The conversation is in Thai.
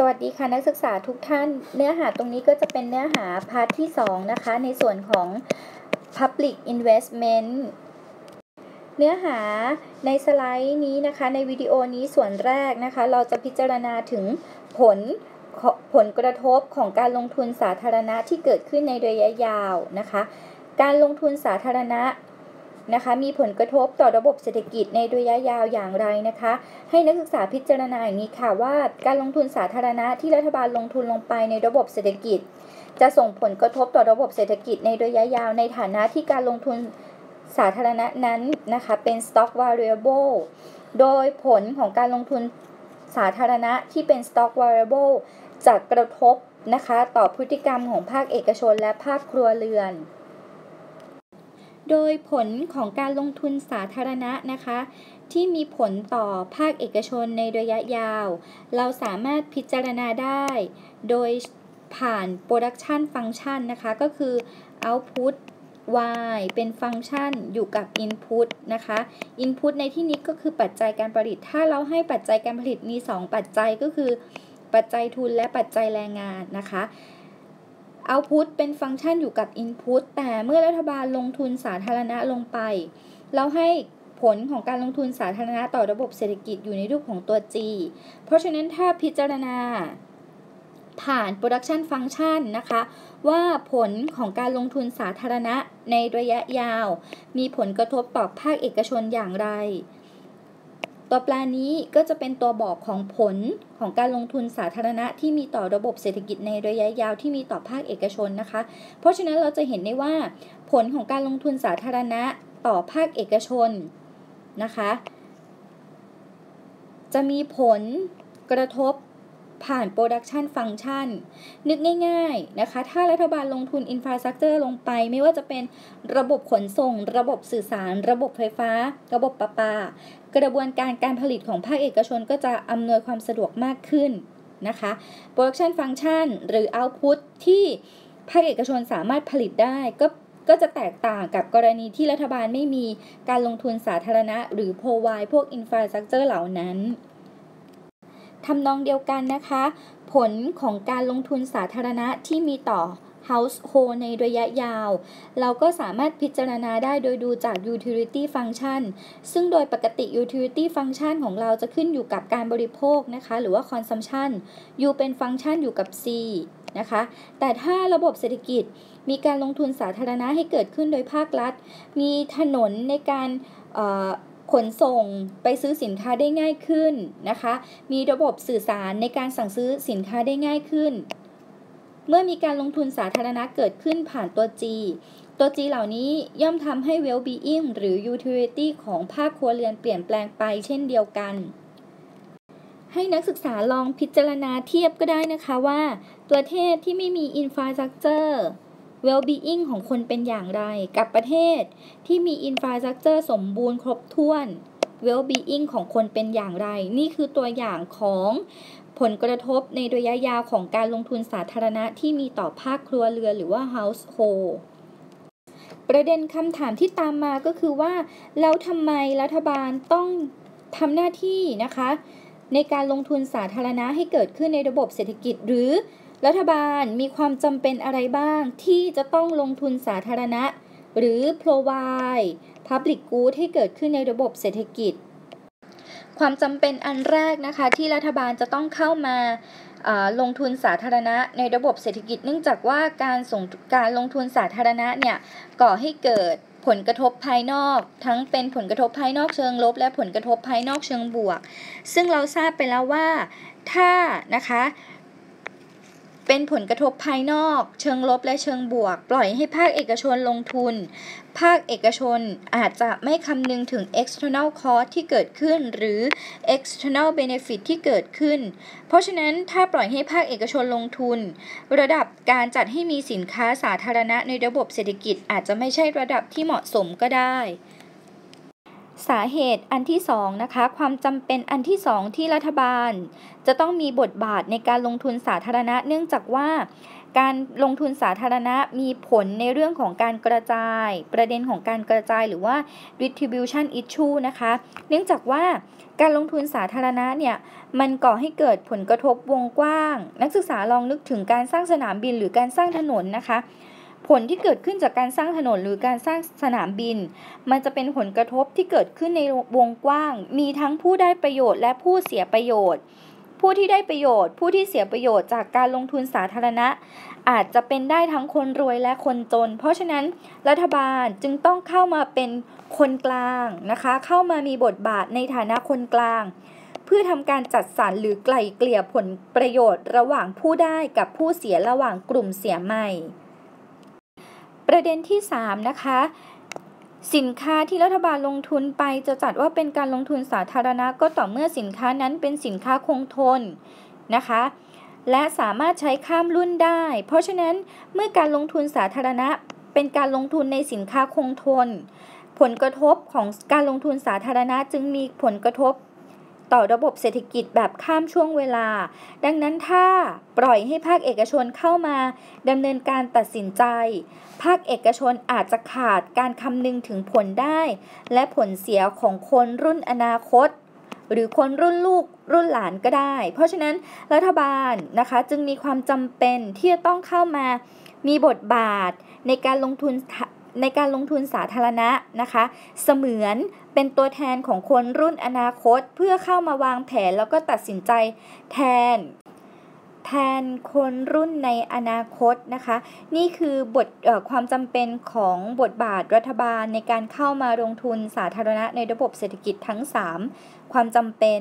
สวัสดีค่ะนักศึกษาทุกท่าน เนื้อหาตรงนี้ก็จะเป็นเนื้อหาพาร์ทที่ 2 นะคะ ในส่วนของ Public Investment เนื้อหาในสไลด์นี้นะคะ ในวิดีโอนี้ส่วนแรกนะคะ เราจะพิจารณาถึงผลผลกระทบของการลงทุนสาธารณะที่เกิดขึ้นในระยะยาวนะคะ การลงทุนสาธารณะ นะคะ มีผลกระทบต่อระบบเศรษฐกิจในระยะยาวอย่างไรนะคะ ให้นักศึกษาพิจารณาอย่างนี้ค่ะว่าการลงทุนสาธารณะที่รัฐบาลลงทุนลงไปในระบบเศรษฐกิจ จะส่งผลกระทบต่อระบบเศรษฐกิจในระยะยาว ในฐานะที่การลงทุนสาธารณะนั้นนะคะเป็น stock variable โดยผลของการลงทุนสาธารณะที่เป็น stock variable จะกระทบนะคะต่อพฤติกรรมของภาคเอกชนและภาคครัวเรือน โดยผลของการลงทุนสาธารณะนะคะ ที่มีผลต่อภาคเอกชนในระยะยาว เราสามารถพิจารณาได้ โดยผ่าน production function นะคะ ก็คือ output y เป็นฟังก์ชันอยู่กับ input นะคะ input ในที่นี้ก็คือปัจจัยการผลิต ถ้าเราให้ปัจจัยการผลิตมี 2 ปัจจัยก็คือ ปัจจัยทุนและปัจจัยแรงงานนะคะ Output เป็นฟังก์ชันอยู่กับ Input แต่เมื่อรัฐบาลลงทุนสาธารณะลงไป เราให้ผลของการลงทุนสาธารณะต่อระบบเศรษฐกิจอยู่ในรูปของตัว G เพราะฉะนั้นถ้าพิจารณา ผ่าน Production Function นะคะ ว่าผลของการลงทุนสาธารณะในระยะยาว มีผลกระทบต่อภาคเอกชนอย่างไร ตัวแปรนี้ก็จะเป็นตัวบอกของผลของการลงทุนสาธารณะที่มีต่อระบบเศรษฐกิจในระยะยาวที่มีต่อภาคเอกชนนะคะ เพราะฉะนั้นเราจะเห็นได้ว่า ผลของการลงทุนสาธารณะต่อภาคเอกชนนะคะ จะมีผลกระทบ ผ่าน Production Function นึกง่ายๆนะคะ ถ้ารัฐบาลลงทุน Infrastructure ลงไป ไม่ว่าจะเป็นระบบขนส่ง ระบบสื่อสาร ระบบไฟฟ้า ระบบประปา กระบวนการการผลิตของภาคเอกชนก็จะอำนวยความสะดวกมากขึ้นนะคะ Production Function หรือ Output ที่ภาคเอกชนสามารถผลิตได้ก็ก็จะแตกต่างกับกรณีที่รัฐบาลไม่มีการลงทุนสาธารณะ หรือ provide พวก infrastructure เหล่านั้น ทำนองเดียวกันนะคะ ผลของการลงทุนสาธารณะที่มีต่อ household ในระยะยาว เราก็สามารถพิจารณาได้โดยดูจาก utility function ซึ่งโดยปกติ utility function ของเราจะขึ้นอยู่กับการบริโภคนะคะ หรือว่า consumption u เป็นฟังก์ชันอยู่กับ c นะคะ แต่ถ้าระบบเศรษฐกิจมีการลงทุนสาธารณะให้เกิดขึ้นโดยภาครัฐ มีถนนในการ ขนส่งไปซื้อสินค้าได้ง่ายขึ้นนะคะ มีระบบสื่อสารในการสั่งซื้อสินค้าได้ง่ายขึ้น เมื่อมีการลงทุนสาธารณะเกิดขึ้นผ่านตัว G ตัว G เหล่านี้ย่อมทำให้ well-being หรือ utility ของภาคครัวเรือนเปลี่ยนแปลงไปเช่นเดียวกัน ให้นักศึกษาลองพิจารณาเทียบก็ได้นะคะว่า ประเทศที่ไม่มี infrastructure well-being ของคนเป็นอย่างไร กับประเทศที่มี infrastructure สมบูรณ์ครบถ้วน well-being ของคนเป็นอย่างไร นี่คือตัวอย่างของผลกระทบในระยะยาวของการลงทุนสาธารณะที่มีต่อภาคครัวเรือนหรือว่า household ประเด็นคำถามที่ตามมาก็คือว่า แล้วทำไมรัฐบาลต้องทำหน้าที่นะคะ ในการลงทุนสาธารณะให้เกิดขึ้นในระบบเศรษฐกิจหรือ รัฐบาลมีความจำเป็นอะไรบ้างที่จะต้องลงทุนสาธารณะ หรือ provide public good ให้เกิดขึ้นในระบบเศรษฐกิจ ความจำเป็นอันแรกนะคะที่รัฐบาลจะต้องเข้ามาลงทุนสาธารณะในระบบเศรษฐกิจ เนื่องจากว่าการส่งการลงทุนสาธารณะเนี่ยก่อให้เกิดผลกระทบภายนอก ทั้งเป็นผลกระทบภายนอกเชิงลบ และผลกระทบภายนอกเชิงบวก ซึ่งเราทราบไปแล้วว่าถ้านะคะ เป็นผลกระทบภายนอก เชิงลบและเชิงบวก ปล่อยให้ภาคเอกชนลงทุน ภาคเอกชนอาจจะไม่คำนึงถึง external cost ที่เกิดขึ้น หรือ external benefit ที่เกิดขึ้น เพราะฉะนั้นถ้าปล่อยให้ภาคเอกชนลงทุน ระดับการจัดให้มีสินค้าสาธารณะในระบบเศรษฐกิจอาจจะไม่ใช่ระดับที่เหมาะสมก็ได้ สาเหตุอันที่สองนะคะความจำเป็นอันที่สองที่รัฐบาล จะต้องมีบทบาทในการลงทุนสาธารณะ เนื่องจากว่าการลงทุนสาธารณะมีผลในเรื่องของการกระจาย ประเด็นของการกระจายหรือว่า distribution issue นะคะ เนื่องจากว่าการลงทุนสาธารณะเนี่ยมันก่อให้เกิดผลกระทบวงกว้าง นักศึกษาลองนึกถึงการสร้างสนามบินหรือการสร้างถนนนะคะ ผลที่เกิดขึ้นจากการสร้างถนนหรือการสร้างสนามบิน มันจะเป็นผลกระทบที่เกิดขึ้นในวงกว้าง มีทั้งผู้ได้ประโยชน์และผู้เสียประโยชน์ ผู้ที่ได้ประโยชน์ ผู้ที่เสียประโยชน์จากการลงทุนสาธารณะ อาจจะเป็นได้ทั้งคนรวยและคนจน เพราะฉะนั้นรัฐบาลจึงต้องเข้ามาเป็นคนกลางนะคะ เข้ามามีบทบาทในฐานะคนกลาง เพื่อทำการจัดสรรหรือไกล่เกลี่ยผลประโยชน์ ระหว่างผู้ได้กับผู้เสียระหว่างกลุ่มเสียใหม่ ประเด็นที่ 3 นะคะสินค้าที่รัฐบาลลงทุนไปจะจัดว่าเป็นการลงทุนสาธารณะก็ต่อเมื่อสินค้านั้นเป็นสินค้าคงทนนะคะ และสามารถใช้ข้ามรุ่นได้ เพราะฉะนั้นเมื่อการลงทุนสาธารณะ เป็นการลงทุนในสินค้าคงทน ผลกระทบของการลงทุนสาธารณะจึงมีผลกระทบ ต่อระบบเศรษฐกิจแบบข้ามช่วงเวลา ดังนั้นถ้าปล่อยให้ภาคเอกชนเข้ามาดำเนินการตัดสินใจ ภาคเอกชนอาจจะขาดการคำนึงถึงผลได้ และผลเสียของคนรุ่นอนาคต หรือคนรุ่นลูกรุ่นหลานก็ได้ เพราะฉะนั้นรัฐบาลนะคะจึงมีความจำเป็นที่จะต้องเข้ามามีบทบาทในการลงทุน ในการลงทุนสาธารณะนะคะ เสมือนเป็นตัวแทนของคนรุ่นอนาคตเพื่อเข้ามาวางแผนแล้วก็ตัดสินใจแทน แทนคนรุ่นในอนาคตนะคะ นี่คือบทความจำเป็นของบทบาทรัฐบาลในการเข้ามาลงทุนสาธารณะในระบบเศรษฐกิจทั้ง 3 ความจำเป็น